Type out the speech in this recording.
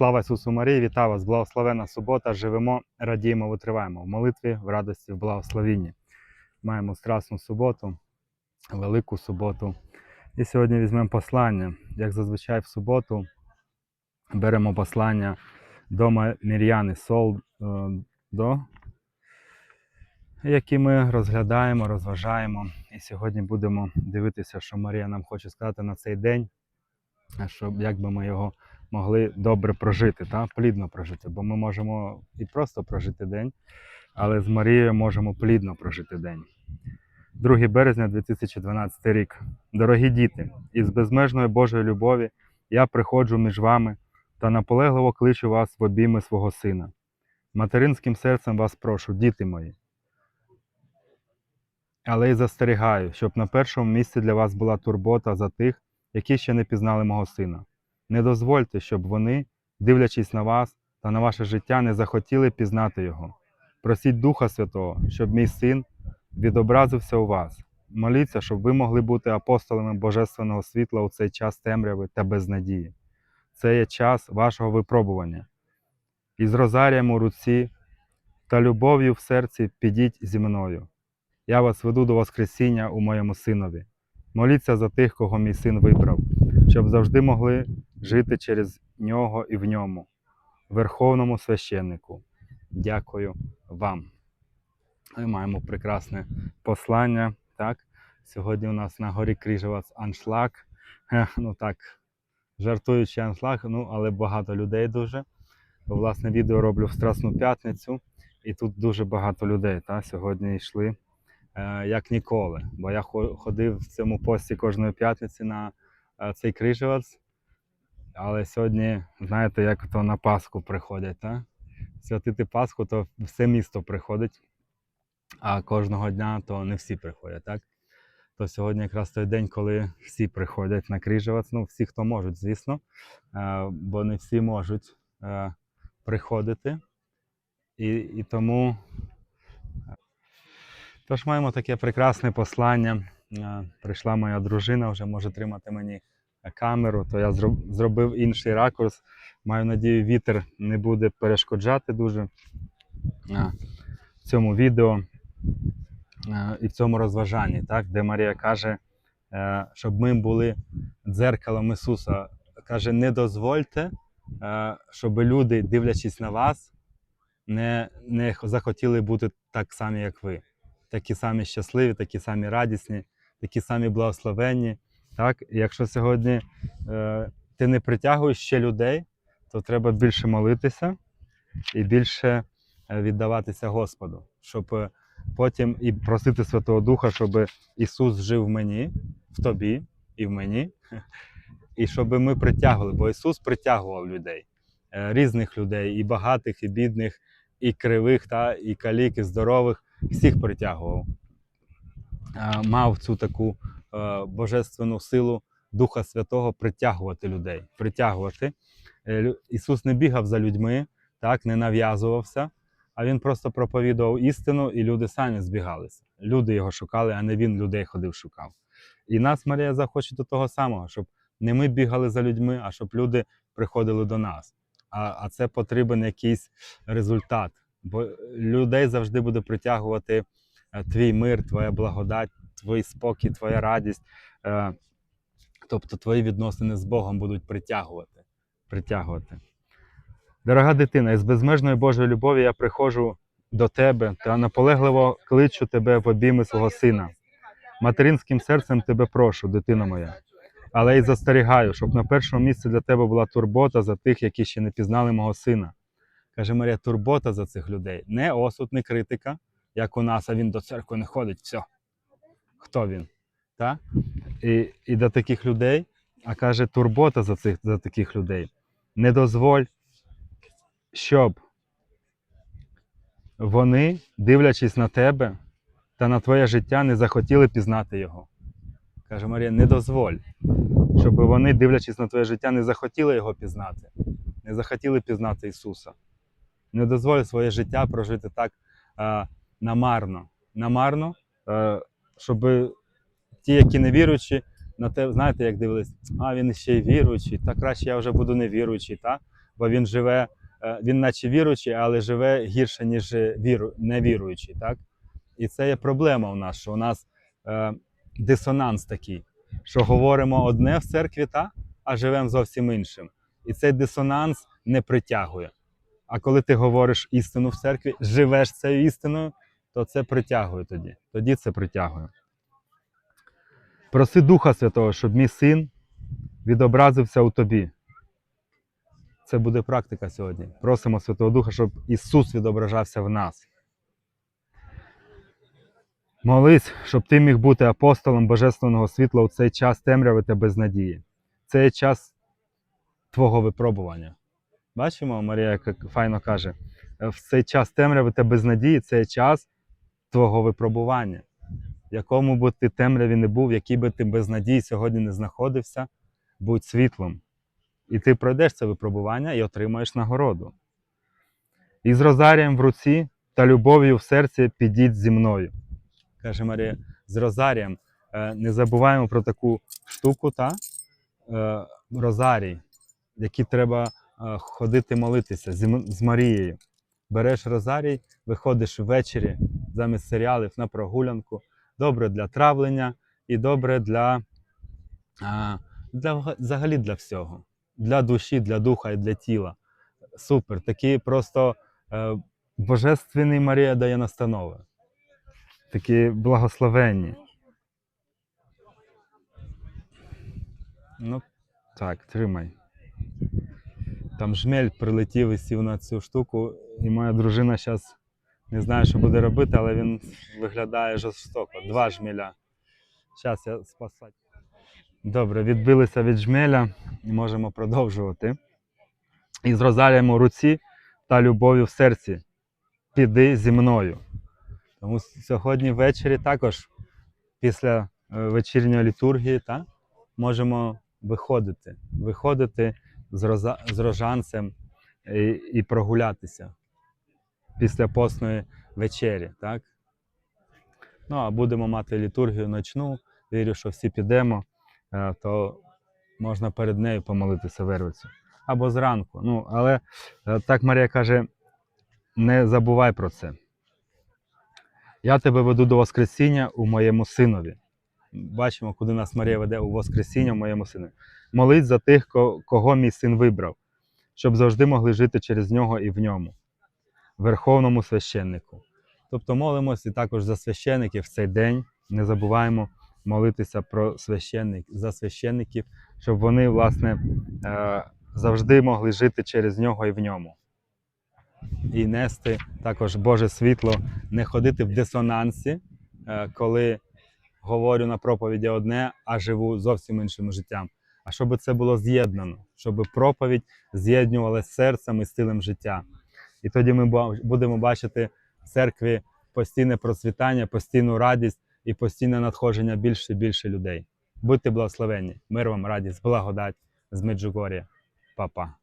Слава Ісусу Марії, вітаю вас! Благословена субота! Живемо, радіємо, витриваємо в молитві, в радості, в благословінні. Маємо страсну суботу, велику суботу. І сьогодні візьмемо послання. Як зазвичай в суботу беремо послання до Мір'яни Сол, е, до, які ми розглядаємо, розважаємо. І сьогодні будемо дивитися, що Марія нам хоче сказати на цей день, щоб як би ми його могли добре прожити, та? плідно прожити. Бо ми можемо і просто прожити день, але з Марією можемо плідно прожити день. 2 березня 2012 рік. Дорогі діти, із безмежної Божої любові я приходжу між вами та наполегливо кличу вас в обійми свого сина. Материнським серцем вас прошу, діти мої. Але й застерігаю, щоб на першому місці для вас була турбота за тих, які ще не пізнали мого сина. Не дозвольте, щоб вони, дивлячись на вас та на ваше життя, не захотіли пізнати його. Просіть Духа Святого, щоб мій син відобразився у вас. Моліться, щоб ви могли бути апостолами Божественного світла у цей час темряви та безнадії. Це є час вашого випробування. Із розарієм у руці та любов'ю в серці підіть зі мною. Я вас веду до Воскресіння у моєму синові. Моліться за тих, кого мій син вибрав, щоб завжди могли жити через нього і в ньому, Верховному священнику. Дякую вам. Ми маємо прекрасне послання. Так? Сьогодні у нас на горі Крижевац аншлаг. Ну так, жартуючи аншлаг, ну, але багато людей дуже. Власне, відео роблю в Страсну п'ятницю, і тут дуже багато людей. Та? Сьогодні йшли е, як ніколи. Бо я ходив в цьому пості кожної п'ятниці на е, цей Крижевац. Але сьогодні, знаєте, як то на Пасху приходять, та? святити Пасху, то все місто приходить, а кожного дня то не всі приходять, так? То сьогодні якраз той день, коли всі приходять на Крижевець. Ну, всі, хто можуть, звісно, е, бо не всі можуть е, приходити. І, і тому. е, Тож маємо таке прекрасне послання. Прийшла моя дружина, вже може тримати мені камеру, то я зроб- зробив інший ракурс. Маю надію, вітер не буде перешкоджати дуже е, цьому відео і в цьому розважанні, так, де Марія каже, е, щоб ми були дзеркалом Ісуса. Каже, не дозвольте, е, щоб люди, дивлячись на вас, не, не захотіли бути так самі, як ви. Такі самі щасливі, такі самі радісні, такі самі благословенні. Так? Якщо сьогодні е, ти не притягуєш ще людей, то треба більше молитися і більше е, віддаватися Господу, щоб е, потім і просити Святого Духа, щоб Ісус жив в мені, в тобі і в мені, і щоб ми притягували, бо Ісус притягував людей, е, різних людей, і багатих, і бідних, і кривих, та, і калік, і здорових, всіх притягував. Мав цю таку божественну силу Духа Святого притягувати людей, притягувати. Е, Ісус не бігав за людьми, так, не нав'язувався, а Він просто проповідував істину, і люди самі збігалися. Люди його шукали, а не він людей ходив шукав. І нас Марія захоче до того самого, щоб не ми бігали за людьми, а щоб люди приходили до нас. А, а це потрібен якийсь результат. Бо людей завжди буде притягувати е, твій мир, твоя благодать, твій спокій, твоя радість. Е, Тобто твої відносини з Богом будуть притягувати. притягувати. Дорога дитина, із безмежної Божої любові я приходжу до тебе та наполегливо кличу тебе в обійми свого сина. Материнським серцем тебе прошу, дитина моя, але й застерігаю, щоб на першому місці для тебе була турбота за тих, які ще не пізнали мого сина. Каже Марія, турбота за цих людей. Не осуд, не критика, як у нас, а він до церкви не ходить. Все. Хто він? Та? І, і до таких людей, а каже, турбота за, цих, за таких людей. Не дозволь, щоб вони, дивлячись на тебе та на твоє життя, не захотіли пізнати його. Каже Марія, не дозволь, щоб вони, дивлячись на твоє життя, не захотіли його пізнати, не захотіли пізнати Ісуса. Не дозволь своє життя прожити так а, намарно. Намарно, а, щоб ті, які не віруючі, на те, знаєте, як дивились, а він ще й віруючий, та краще я вже буду не віруючий, та? бо він живе, е, він наче віруючий, але живе гірше, ніж віру, невіруючий. Так? І це є проблема у нас, що у нас е, дисонанс такий, що говоримо одне в церкві, та, а живемо зовсім іншим. І цей дисонанс не притягує. А коли ти говориш істину в церкві, живеш цією істиною, то це притягує тоді. Тоді це притягує. Проси Духа Святого, щоб мій син відобразився у тобі. Це буде практика сьогодні. Просимо Святого Духа, щоб Ісус відображався в нас. Молись, щоб ти міг бути апостолом Божественного світла у цей час темряви та безнадії. Це є час твого випробування. Бачимо, Марія як файно каже, в цей час темряви та безнадії це час твого випробування. В якому би ти темряві не був, в якій би ти безнадії сьогодні не знаходився, будь світлом. І ти пройдеш це випробування і отримаєш нагороду. І з розарієм в руці та любов'ю в серці підіть зі мною. Каже Марія, з розарієм. Е, Не забуваємо про таку штуку, та? Е, розарій, який треба е, ходити молитися з Марією. Береш розарій, виходиш ввечері замість серіалів на прогулянку. Добре для травлення і добре для, для взагалі для всього. Для душі, для духа і для тіла. Супер. Такі просто е, божественний Марія дає настанови. Такі благословенні. Ну, так, тримай. Там жмель прилетів і сів на цю штуку, і моя дружина зараз не знає, що буде робити, але він виглядає жорстоко. Два жмеля. Зараз я спасати. Добре, відбилися від жмеля і можемо продовжувати. І з розарієм у руці та любов'ю в серці. Піди зі мною. Тому сьогодні ввечері також, після е, вечірньої літургії, та, можемо виходити. Виходити з, роза, з рожанцем і, і прогулятися після постної вечері. Так? Ну, а будемо мати літургію ночну. Вірю, що всі підемо, е, то можна перед нею помолитися вервицю. Або зранку. Ну, але е, так Марія каже: не забувай про це. Я тебе веду до Воскресіння у моєму синові. Бачимо, куди нас Марія веде у Воскресіння у моєму синові. Молись за тих, кого мій син вибрав, щоб завжди могли жити через нього і в ньому, верховному священнику. Тобто молимося також за священників в цей день. Не забуваємо молитися про священник, за священників, щоб вони, власне, е, завжди могли жити через нього і в ньому. І нести також Боже світло, не ходити в дисонансі, е, коли говорю на проповіді одне, а живу зовсім іншим життям. А щоб це було з'єднано, щоб проповідь з'єднувалася серцем і стилем життя. І тоді ми будемо бачити в церкві постійне процвітання, постійну радість і постійне надходження більше і більше людей. Будьте благословенні. Мир вам, радість, благодать з Меджугор'я. Па-па.